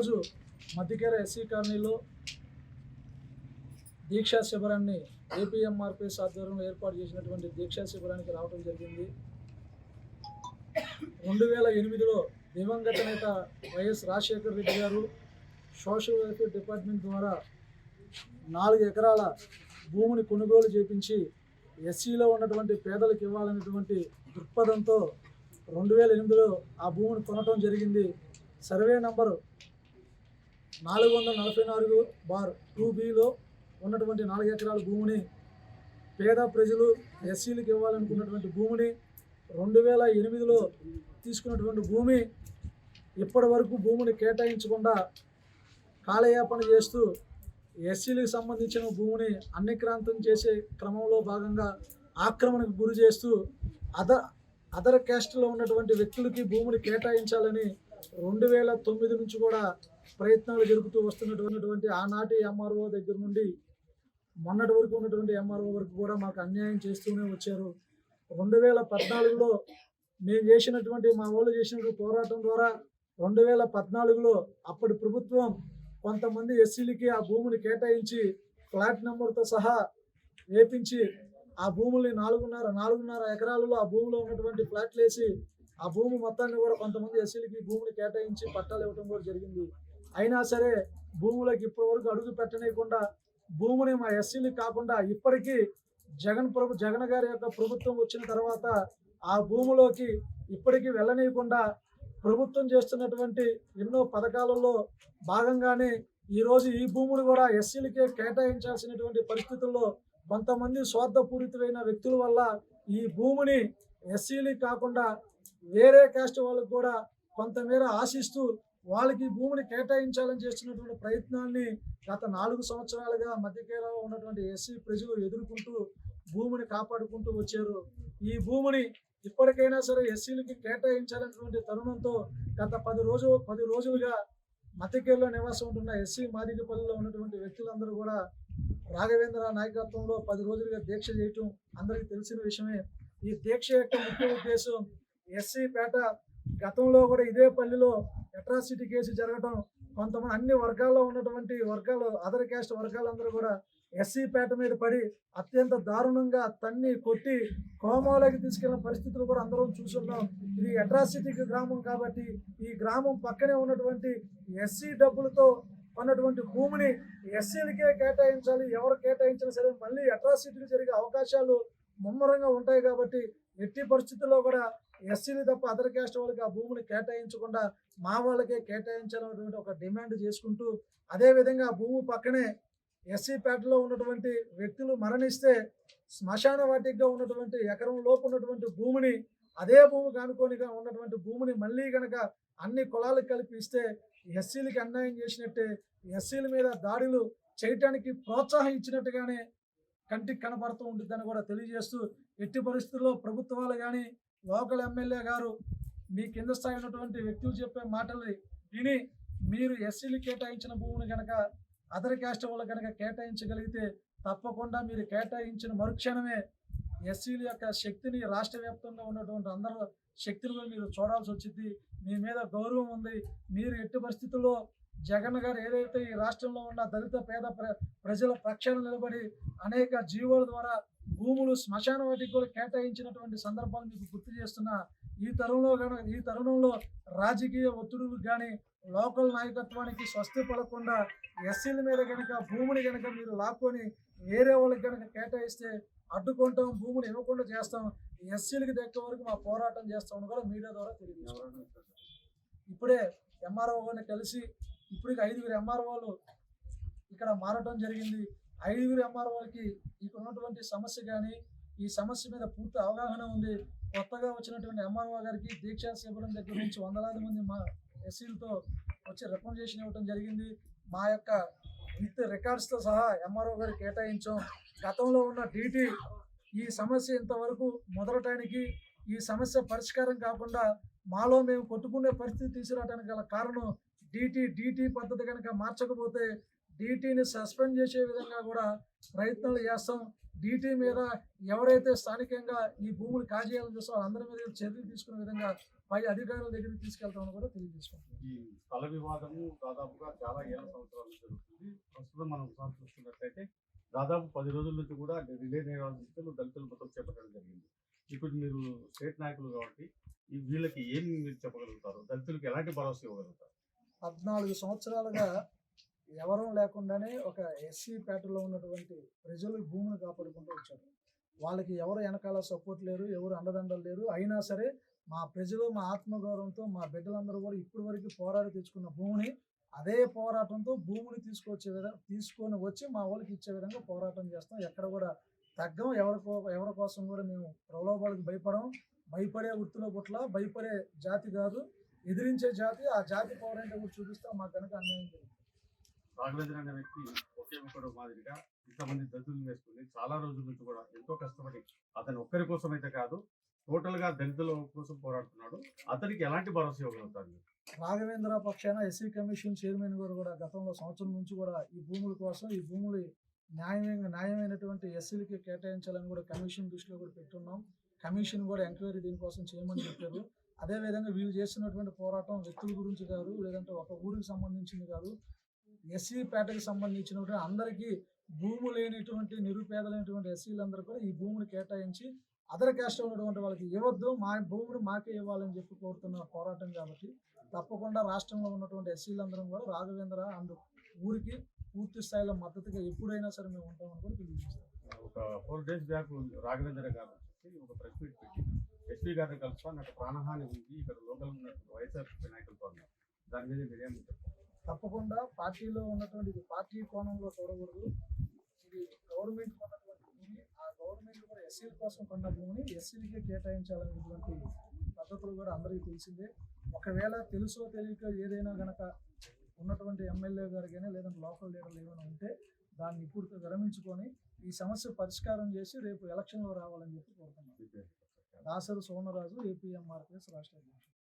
ఈరోజు మధ్యకేర ఎస్సీ కాలనీలో దీక్షా శిబిరాన్ని ఏపీఎంఆర్పిఎస్ ఆధ్వర్యంలో ఏర్పాటు చేసినటువంటి దీక్షా శిబిరానికి రావడం జరిగింది. రెండు వేల ఎనిమిదిలో దివంగత నేత వైఎస్ రాజశేఖర్ రెడ్డి గారు సోషల్ వెల్ఫేర్ డిపార్ట్మెంట్ ద్వారా నాలుగు ఎకరాల భూమిని కొనుగోలు చేపించి ఎస్సీలో ఉన్నటువంటి పేదలకు ఇవ్వాలనేటువంటి దృక్పథంతో రెండు వేల ఎనిమిదిలో ఆ భూమిని కొనటం జరిగింది. సర్వే నంబరు నాలుగు వందల నలభై నాలుగు బార్ టూ బిలో ఉన్నటువంటి నాలుగు ఎకరాల భూమిని పేద ప్రజలు ఎస్సీలకు ఇవ్వాలనుకున్నటువంటి భూమిని రెండు వేల ఎనిమిదిలో తీసుకున్నటువంటి భూమి ఇప్పటి వరకు భూమిని కేటాయించకుండా కాలయాపన చేస్తూ ఎస్సీలకు సంబంధించిన భూమిని అన్నిక్రాంతం చేసే క్రమంలో భాగంగా ఆక్రమణకు గురి చేస్తూ అదర్ అదర్ క్యాస్ట్లో ఉన్నటువంటి వ్యక్తులకి భూమిని కేటాయించాలని రెండు వేల తొమ్మిది నుంచి కూడా ప్రయత్నాలు జరుపుతూ వస్తున్నటువంటి ఆనాటి ఎంఆర్ఓ దగ్గర నుండి మొన్నటి వరకు ఉన్నటువంటి ఎంఆర్ఓ వరకు కూడా మాకు అన్యాయం చేస్తూనే వచ్చారు. రెండు వేల పద్నాలుగులో మేము చేసినటువంటి మా వాళ్ళు చేసినటువంటి పోరాటం ద్వారా రెండు వేల పద్నాలుగులో అప్పటి ప్రభుత్వం కొంతమంది ఎస్సీలకి ఆ భూమిని కేటాయించి ఫ్లాట్ నెంబర్తో సహా వేపించి ఆ భూముల్ని నాలుగున్నర నాలుగున్నర ఎకరాలలో ఆ భూమిలో ఉన్నటువంటి ఫ్లాట్లు వేసి ఆ భూమి మొత్తాన్ని కూడా కొంతమంది ఎస్సీలకి భూమిని కేటాయించి పట్టాలు ఇవ్వడం కూడా జరిగింది. అయినా సరే భూములకు ఇప్పటి వరకు అడుగు పెట్టనీయకుండా భూమిని మా ఎస్సీలకు కాకుండా ఇప్పటికీ జగన్ ప్రభు జగన్ గారి యొక్క ప్రభుత్వం వచ్చిన తర్వాత ఆ భూమిలోకి ఇప్పటికీ వెళ్ళనీయకుండా ప్రభుత్వం చేస్తున్నటువంటి ఎన్నో పథకాలలో భాగంగానే ఈరోజు ఈ భూములు కూడా ఎస్సీలకే కేటాయించాల్సినటువంటి పరిస్థితుల్లో కొంతమంది స్వార్థపూరితమైన వ్యక్తుల వల్ల ఈ భూమిని ఎస్సీలకి కాకుండా వేరే కాస్ట్ వాళ్ళకు కూడా కొంతమేర ఆశిస్తూ వాళ్ళకి భూమిని కేటాయించాలని చేస్తున్నటువంటి ప్రయత్నాన్ని గత నాలుగు సంవత్సరాలుగా మధ్యకేరలో ఉన్నటువంటి ఎస్సీ ప్రజలు ఎదుర్కొంటూ భూమిని కాపాడుకుంటూ వచ్చారు. ఈ భూమిని ఇప్పటికైనా సరే ఎస్సీలకి కేటాయించాలన్నటువంటి తరుణంతో గత పది రోజు పది రోజులుగా మధ్యకేరలో నివాసం ఉంటున్న ఎస్సీ మాదిగపల్లిలో ఉన్నటువంటి వ్యక్తులందరూ కూడా రాఘవేంద్ర నాయకత్వంలో పది రోజులుగా దీక్ష చేయటం అందరికీ తెలిసిన విషయమే. ఈ దీక్ష యొక్క ముఖ్య ఉద్దేశం ఎస్సీ పేట గతంలో కూడా ఇదే పల్లిలో అట్రాసిటీ కేసు జరగటం కొంతమంది అన్ని వర్గాల్లో ఉన్నటువంటి వర్గాలు అదర్ క్యాస్ట్ వర్గాలందరూ కూడా ఎస్సీ పేట మీద పడి అత్యంత దారుణంగా తన్ని కొట్టి కోమాలోకి తీసుకెళ్ళిన పరిస్థితులు కూడా అందరం చూస్తున్నాం ఇది అట్రాసిటీ గ్రామం కాబట్టి ఈ గ్రామం పక్కనే ఉన్నటువంటి ఎస్సీ డబ్బులతో ఉన్నటువంటి భూమిని ఎస్సీలకే కేటాయించాలి ఎవరు కేటాయించినా సరే మళ్ళీ అట్రాసిటీలు జరిగే అవకాశాలు ముమ్మరంగా ఉంటాయి కాబట్టి ఎట్టి పరిస్థితుల్లో కూడా ఎస్సీలు తప్ప అదర్ క్యాస్ట్ వాళ్ళకి ఆ భూమిని కేటాయించకుండా మా వాళ్ళకే కేటాయించాలన్నటువంటి ఒక డిమాండ్ చేసుకుంటూ అదేవిధంగా ఆ భూమి పక్కనే ఎస్సీ పేటలో ఉన్నటువంటి వ్యక్తులు మరణిస్తే శ్మశాన వాటిగా ఉన్నటువంటి ఎకరం లోపు ఉన్నటువంటి భూమిని అదే భూమి కానుకోనిగా ఉన్నటువంటి భూమిని మళ్ళీ కనుక అన్ని కులాలకు కలిపి ఇస్తే ఎస్సీలకి అన్యాయం చేసినట్టే ఎస్సీల మీద దాడులు చేయటానికి ప్రోత్సాహం ఇచ్చినట్టుగానే కంటికి కనపడుతూ ఉంటుందని కూడా తెలియజేస్తూ ఎట్టి పరిస్థితుల్లో ప్రభుత్వాలు కానీ లోకల్ ఎమ్మెల్యే గారు మీ కింద స్థాయి ఉన్నటువంటి వ్యక్తులు చెప్పే మాటల్ని విని మీరు ఎస్సీలు కేటాయించిన భూమిని కనుక అదర్ క్యాస్ట్ వాళ్ళు కనుక కేటాయించగలిగితే తప్పకుండా మీరు కేటాయించిన మరుక్షణమే ఎస్సీల యొక్క శక్తిని రాష్ట్ర వ్యాప్తంగా ఉన్నటువంటి అందరూ శక్తిని కూడా మీరు చూడాల్సి వచ్చింది. మీ మీద గౌరవం ఉంది. మీరు ఎట్టి పరిస్థితుల్లో జగన్ గారు ఏదైతే ఈ రాష్ట్రంలో ఉన్న దళిత పేద ప్ర- ప్రజల పక్షాన నిలబడి అనేక జీవోల ద్వారా భూములు శ్మశాన వాటికి కూడా కేటాయించినటువంటి సందర్భాలు మీకు గుర్తు చేస్తున్న ఈ తరుణంలో కనుక ఈ తరుణంలో రాజకీయ ఒత్తిడులు కానీ లోకల్ నాయకత్వానికి స్వస్తి పడకుండా ఎస్సీల మీద కనుక భూమిని కనుక మీరు లాక్కొని వేరే వాళ్ళకి కనుక కేటాయిస్తే అడ్డుకుంటాం భూమిని ఇవ్వకుండా చేస్తాం ఎస్సీలకు దక్కే వరకు మా పోరాటం చేస్తామని కూడా మీడియా ద్వారా తెలియజేస్తున్నాం ఇప్పుడే ఎంఆర్ఓ గారిని కలిసి ఇప్పటికి ఐదుగురు ఎంఆర్ఓలు ఇక్కడ మారటం జరిగింది. ఐదుగురు ఎంఆర్ఓలకి ఇక్కడ ఉన్నటువంటి సమస్య కానీ ఈ సమస్య మీద పూర్తి అవగాహన ఉంది. కొత్తగా వచ్చినటువంటి ఎంఆర్ఓ గారికి దీక్షా శిబిరం దగ్గర నుంచి వందలాది మంది మా ఎస్సీలతో వచ్చి రికమెండేషన్ ఇవ్వడం జరిగింది. మా యొక్క విత్ రికార్డ్స్తో సహా ఎంఆర్ఓ గారికి కేటాయించాం. గతంలో ఉన్న డీటీ ఈ సమస్య ఇంతవరకు మొదలటానికి ఈ సమస్య పరిష్కారం కాకుండా మాలో మేము కొట్టుకునే పరిస్థితి తీసుకురావడానికి గల కారణం డీటీ డీటీ పద్ధతి కనుక మార్చకపోతే డీటీని సస్పెండ్ చేసే విధంగా కూడా ప్రయత్నాలు చేస్తాం. డీటీ మీద ఎవరైతే స్థానికంగా ఈ భూములు కాజేయాలని చూస్తారో అందరి మీద చర్యలు తీసుకునే విధంగా పై అధికారుల దగ్గరికి తీసుకెళ్తామని కూడా తెలియజేసుకుంటున్నాం. ఈ స్థల వివాదము దాదాపుగా చాలా ఏళ్ళ సంవత్సరాల జరుగుతుంది. ప్రస్తుతం మనం ఒకసారి చూస్తున్నట్లయితే దాదాపు పది రోజుల నుంచి కూడా రిలే నిరాధితులు దళితులు మొత్తం చేపట్టడం జరిగింది. ఇప్పుడు మీరు స్టేట్ నాయకులు కాబట్టి ఈ వీళ్ళకి ఏం మీరు చెప్పగలుగుతారు? దళితులకు ఎలాంటి భరోసా ఇవ్వగలుగుతారు? పద్నాలుగు సంవత్సరాలుగా ఎవరూ లేకుండానే ఒక ఎస్సీ పేటలో ఉన్నటువంటి ప్రజలు భూమిని కాపాడుకుంటూ వచ్చారు. వాళ్ళకి ఎవరు వెనకాల సపోర్ట్ లేరు ఎవరు అండదండలు లేరు. అయినా సరే మా ప్రజలు మా ఆత్మగౌరవంతో మా బిడ్డలందరూ కూడా ఇప్పటి వరకు పోరాడి తెచ్చుకున్న భూమిని అదే పోరాటంతో భూమిని తీసుకొచ్చే విధంగా తీసుకొని వచ్చి మా వాళ్ళకి ఇచ్చే విధంగా పోరాటం చేస్తాం. ఎక్కడ కూడా తగ్గం. ఎవరికో ఎవరి కోసం కూడా మేము ప్రలోభాలకు భయపడం భయపడే వృత్తిలో పుట్ల భయపడే జాతి కాదు. ఎదిరించే జాతి. ఆ జాతి పౌరంటే కూడా చూపిస్తాం మాకు కనుక అన్యాయం జరుగుతుంది. రాఘవేంద్ర అనే వ్యక్తి ఒకే ఒకడు మాదిరిగా ఇంతమంది దళితులను వేసుకుని చాలా రోజుల నుంచి కూడా ఎంతో కష్టపడి అతను ఒక్కరి కోసం అయితే కాదు టోటల్గా దళితుల కోసం పోరాడుతున్నాడు. అతనికి ఎలాంటి భరోసా ఇవ్వగలుగుతారు? రాఘవేంద్ర పక్షాన ఎస్సీ కమిషన్ చైర్మన్ గారు కూడా గతంలో సంవత్సరం నుంచి కూడా ఈ భూముల కోసం ఈ భూములు న్యాయమైన న్యాయమైనటువంటి ఎస్సీలకి కేటాయించాలని కూడా కమిషన్ దృష్టిలో కూడా పెట్టున్నాం. కమిషన్ కూడా ఎంక్వైరీ దీనికోసం చేయమని చెప్పారు. అదేవిధంగా వీళ్ళు చేస్తున్నటువంటి పోరాటం వ్యక్తుల గురించి కాదు లేదంటే ఒక ఊరికి సంబంధించింది కాదు. ఎస్సీ పేటకు సంబంధించినటువంటి అందరికీ భూము లేనిటువంటి నిరుపేదలైనటువంటి ఎస్సీలందరూ కూడా ఈ భూమిని కేటాయించి అదర్ క్యాస్ట్ ఉన్నటువంటి వాళ్ళకి ఇవ్వద్దు మా భూమిని మాకే ఇవ్వాలని చెప్పి కోరుతున్న పోరాటం కాబట్టి తప్పకుండా రాష్ట్రంలో ఉన్నటువంటి ఎస్సీలందరం కూడా రాఘవేంద్ర అందు ఊరికి పూర్తి స్థాయిలో మద్దతుగా ఎప్పుడైనా సరే మేము ఉంటామని కూడా తెలియజేస్తాం. ఒక ఫోర్ డేస్ బ్యాక్ రాఘవేంద్ర గారు వచ్చేసి ఒక ప్రెస్ మీట్ పెట్టి ఎస్పీ గారిని కలుస్తా నాకు ప్రాణహాని ఉంది ఇక్కడ లోకల్ ఉన్నటువంటి వైఎస్ఆర్ నాయకులతో అన్నారు దాని మీద మీరేమి చెప్తారు? తప్పకుండా పార్టీలో ఉన్నటువంటి ఇది పార్టీ కోణంలో చూడకూడదు. ఇది గవర్నమెంట్ కొన్నటువంటి భూమి. ఆ గవర్నమెంట్ కూడా ఎస్సీల కోసం కొన్న భూమిని ఎస్సీలకే కేటాయించాలనేటువంటి పద్ధతులు కూడా అందరికీ తెలిసిందే. ఒకవేళ తెలుసో తెలియక ఏదైనా గనక ఉన్నటువంటి ఎమ్మెల్యే గారు కానీ లేదంటే లోకల్ లీడర్లు ఏమైనా ఉంటే దాన్ని ఇప్పుడు విరమించుకొని ఈ సమస్య పరిష్కారం చేసి రేపు ఎలక్షన్లో రావాలని చెప్పి కోరుతున్నాం. దాసరి సోమరాజు ఏపీఎంఆర్పిఎస్ రాష్ట్ర అధ్యక్షుడు.